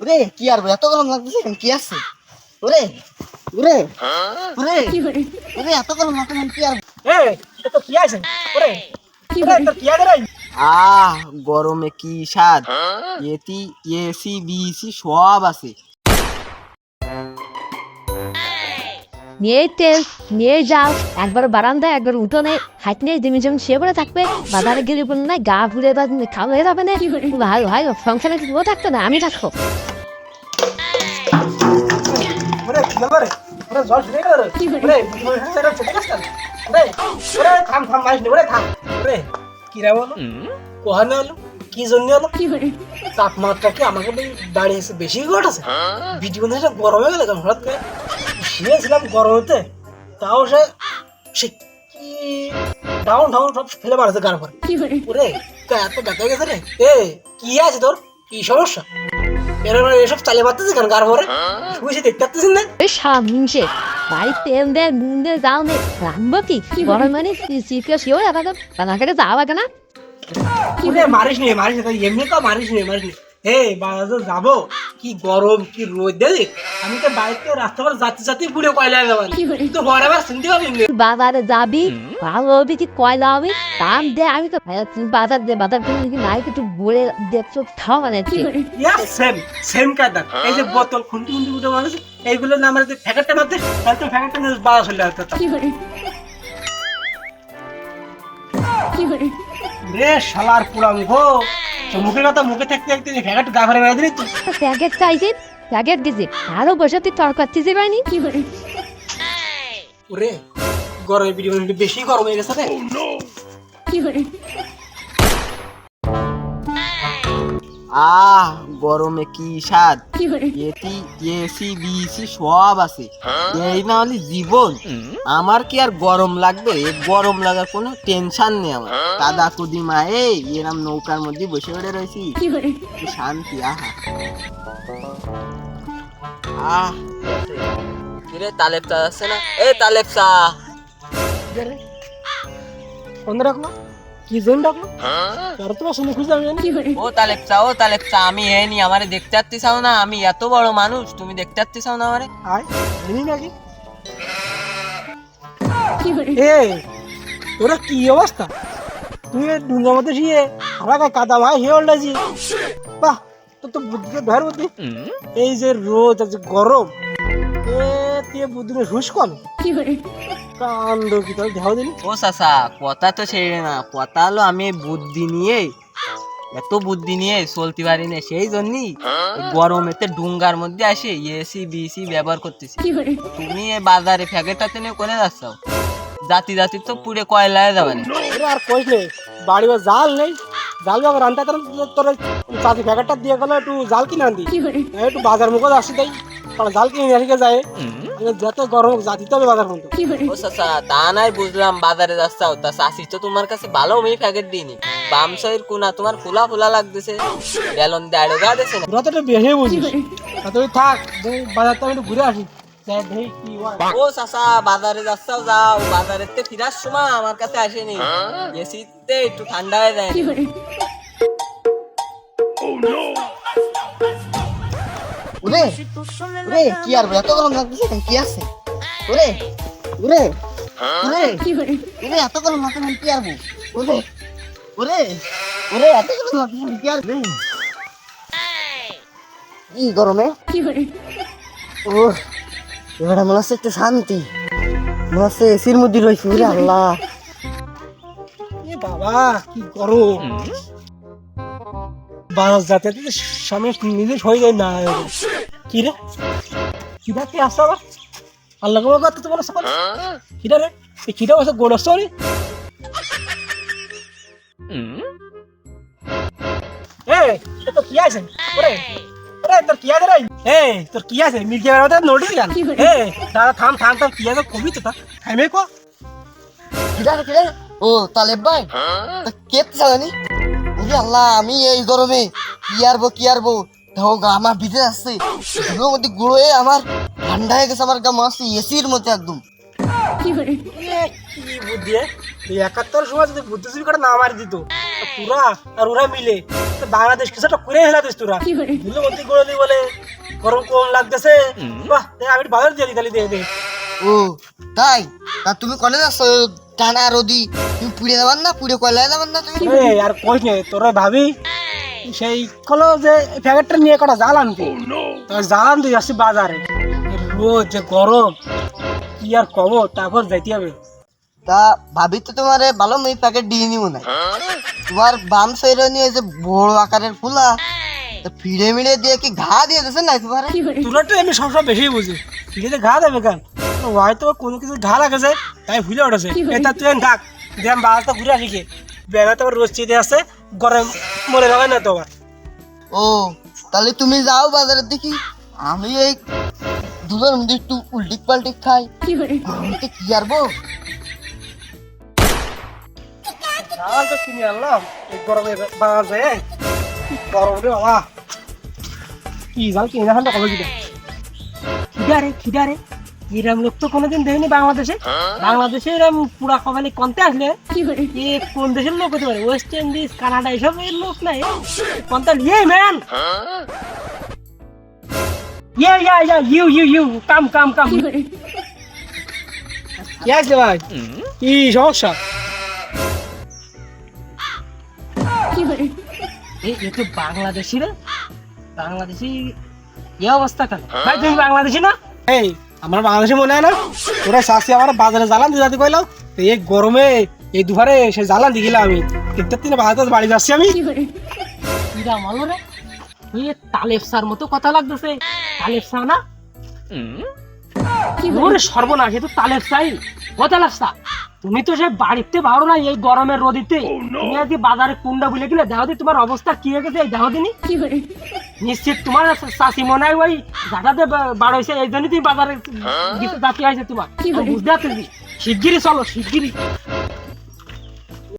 ওরে কি আর এত গরম লাগতেছে কি আছে? ওরে ওরে ওরে ওরে এত গরম লাগতেছে কি আর এই তো কি আছে? ওরে তোর কি আহ গরমে কি স্বাদ? এটি এসি বিসি সব আছে। নিয়ে তেল নিয়ে যাও। একবার বারান্দায় একবার উঠোনে হাত নিয়ে দিমি যেমন শুয়ে পড়ে থাকবে বাজারে গেলে বলে না গা ফুলে বা খাওয়া হয়ে যাবে না। ভালো ভাই সংসারে ও থাকতো না আমি থাকব। কি জন্য হলো তাপমাত্রা কি আমাকে দাঁড়িয়েছে বেশি ঘটেছে? ভিডিও গরম হয়ে গেল হঠাৎ করে? শুয়েছিলাম গরমেতে তাও সে সে কি ডাউন ডাউন সব ফেলে মারছে গার পরে ওরে তা এত দেখা গেছে রে। এ কি আছে তোর? কি সমস্যা? এরকম এসব চালিয়ে মারতেছে গার শুয়েছি দেখতে পাচ্ছিস না? সামনে যাও নে কি? গরম মানে শিও যাওয়া না? মারিস নি মারিস নি তাই এমনি তো মারিস নি মারিস নি। হে বাজারে যাব? কি গরম কি রোদ আমি তো বাড়িতে রাস্তা করে যাতে যাতে পুড়ে কয়লা যাবার তো ঘরে আবার শুনতে পাবি না। বাজারে যাবি? ভালো হবে কি কয়লা হবে? দাম দে আমি তো বাজার দে বাজার করে কি নাই একটু বলে দেখছ খাওয়া মানে ইয়া সেম সেম কায়দা। এই যে বোতল খুন্তি খুন্তি উঠে মানুষ এইগুলো না আমার যদি ফ্যাকেটটা মারতে তাহলে তো ফ্যাকেটটা নিয়ে বাড়া চলে আসতো রে শালার পুরাঙ্গ। মুখের কথা মুখে থাকতে থাকতে যে ফ্যাকেট গা ভরে মেরে দিলি তুই প্যাকেট চাইছে প্যাকেট দিছি। আরও বসে তুই কি পাইনি ওরে গরমে ভিডিও একটু বেশি গরম হয়ে গেছে রে। আহ গরমে কি স্বাদ? এটি এসি বিসি সব আছে। এই না হলে জীবন। আমার কি আর গরম লাগবে? এ গরম লাগার কোনো টেনশন নেই আমার। দাদা কুদিমা এই এরম নৌকার মধ্যে বসে পড়ে রয়েছি। শান্তি আহা। আহ কিরে তালেব চা আছে না? এ তালেব চা। রাখল কি জন্য ডাকলো? তার তো শুনে খুঁজে আমি জানি ও আমি হেনি আমারে দেখতে চাচ্ছি চাও না আমি এত বড় মানুষ তুমি দেখতে চাচ্ছি চাও না আমারে। আয় জানি নাকি এ তোরা কি অবস্থা? তুই শুয়ে আমাকে কাদা ভাই হে ওল্ডাজি বাহ তোর তো বুদ্ধিতে ধর বুদ্ধি। এই যে রোদ যে গরম। এ তুই বুদ্ধি হুস কল? কান্দ কি তোর দেহ দিলি ও সাসা কথা তো ছেড়ে না কথা হলো আমি বুদ্ধি নিয়ে এত বুদ্ধি নিয়ে চলতে পারি না সেই জন্যই গরমেতে ডুঙ্গার মধ্যে আসে এসি বিসি ব্যবহার করতেছি। তুমি এই বাজারে ফ্যাকেটটাতে নিয়ে কোনে যাচ্ছ? জাতি জাতি তো পুড়ে কয়লায় যাবে না। আর কইস নে বাড়ি জাল নেই। জাল যাব রান্তা তোর তোর চাচি প্যাকেটটা দিয়ে গেলে একটু জাল কিনে আনতি এই একটু বাজার মুখে আসি তাই কারণ জাল কিনে নিয়ে আসি যায়? যত গরম হোক জাতিতে হবে বাজার মধ্যে ও সাসা তা নাই বুঝলাম বাজারে যাচ্ছ। তা চাষি তো তোমার কাছে ভালো আমি প্যাকেট দিইনি বাম সাইড কোনা তোমার ফুলা ফুলা লাগতেছে। বেলন দাঁড়ো গা দিছে না। তোরা তো একটু বেশি বুঝিস। তা তুই থাক তুই বাজারটা আমি একটু ঘুরে আসি। যাই দেখি কি হয়। ও চাচা বাজারে যাচ্ছাও যাও। বাজারের ফিরার সময় আমার কাছে আসেনি। এসিতে একটু ঠান্ডা হয়ে যায়। ওরে ওরে কি আর এত গরম লাগতেছে কেন? কি আছে ওরে ওরে ওরে ওরে এত গরম লাগতেছে কেন? কি আর ওরে ওরে ওরে এত গরম লাগতেছে কেন? কি আর কি গরমে ও এবারে মনে হচ্ছে একটু শান্তি মনে হচ্ছে এসির মধ্যে রয়েছে ওরে আল্লাহ এ বাবা কি গরম বারো যাতে স্বামী নিজে হয়ে যায় না কি রে? কিরা কে আসছে আবার? আল্লাহ তোমার কথা তোমার সকাল। কিরা রে এই কিরা বসে গোড় আসছে রে এই তো কি আছে? ওরে ওরে কি আছে রে? এই, তোর কি আছে? থাম থাম থাম, কি আছে কবি তো? তা থামে কো। কিরা কিরা? ও, তালেব ভাই। কে জানি আল্লাহ, আমি এই গরমে কি আরবো কি আরবো? দেখো গা আমার ভিতরে আসছে গুলোর মধ্যে গুঁড়ো হয়ে আমার ঠান্ডা হয়ে গেছে আমার গা হচ্ছে এসির মধ্যে একদম। এ, কি বুদ্ধি একাত্তর সময় যদি বুদ্ধিজীবী করে না মারি দিত পুরা আর ওরা মিলে বাংলাদেশ কিছু একটা করে হেলা দিস তোরা দিলে মন্ত্রী করে দি বলে গরম কম লাগতেছে। বাহ দে আমি বাজার দিয়ে দিই দিয়ে দে ও তাই? তা তুমি কলেজ আসছো টানা রোদি তুমি পুড়ে যাবার না পুড়ে কয়লায় যাবার না তুমি? আর কইস নে তোরা ভাবি সেই কলো যে প্যাকেটটা নিয়ে কটা জাল আনতে তো জাল আনতে যাচ্ছি বাজারে। রোজ যে গরম কি আর কব তারপর যাইতে হবে। তা ভাবি তো তোমার ভালো মেয়ে প্যাকেট দিয়ে নিব না তোমার বাম সাইডে নিয়ে যে বড় আকারের ফুলা তা ফিরে মিড়ে দিয়ে কি ঘা দিয়ে দিয়েছে না তোমার? তোরা তো এমনি সবসময় বেশি বুঝি। আছে ঘা দেবে কেন? হয়তো কোনো কিছু ঘা লাগেছে তাই ভুলে উঠেছে। এটা তুই থাক আমি বাজারটা ঘুরে আসি কি। বেলা তো রোজ চিতে আছে গরম মরে যাবে না তো আবার ও তাহলে তুমি যাও বাজারের দেখি আমি এই দুজন মিলে একটু উল্টিক পাল্টিক খাই। আমি তো কি আরবো তো কিনে আনলাম এই গরমে বাজার যায়। গরম রে বাবা। কি জাল কিনে দেখান তো কবে কিনা খিদা রে খিদা রে। এরম লোক তো কোনোদিন দেখিনি বাংলাদেশে। বাংলাদেশে এরম পুরা কবালি কনতে আসলে এ কোন দেশের লোক হতে পারে? ওয়েস্ট ইন্ডিজ কানাডা এসব এর লোক না কনতে ইয়ে man yeah yeah yeah, you you you, come come come. কি আছে ভাই? কি সমস্যা? এ তো বাংলাদেশি রে। বাংলাদেশি, এ অবস্থা কেন ভাই, তুমি বাংলাদেশি না? এই আমার বাংলাদেশে মনে হয় না। ওরা শাসি আমার বাজারে জ্বালান দিয়ে যাতে কইলাম তো এই গরমে এই দুপুরে সে জ্বালান দিয়ে গেলাম আমি। তিনটা তিনে বাজার বাড়ি যাচ্ছি আমি। কিরা মালো রে। তুই এ তালেবসার মতো কথা লাগতেছে। তালেবসা না? ওরে সর্বনাশ এ তো তালেবসাই কথা তালেবসা তুমি তো সে বাড়িতে বাড়ো না এই গরমের রোদিতে। তুমি আজকে বাজারে কুন্ডা বুলে গেলে দেখো দি তোমার অবস্থা কি হয়ে গেছে এই দেখো দিনি নিশ্চিত তোমার শাশি মনে হয় ওই জায়গাতে বার হয়েছে এই জন্য তুমি বাজারে গীতে জাতি হয়েছে তোমার। বুঝতে পারছি শিগগিরই চলো শিগগিরই।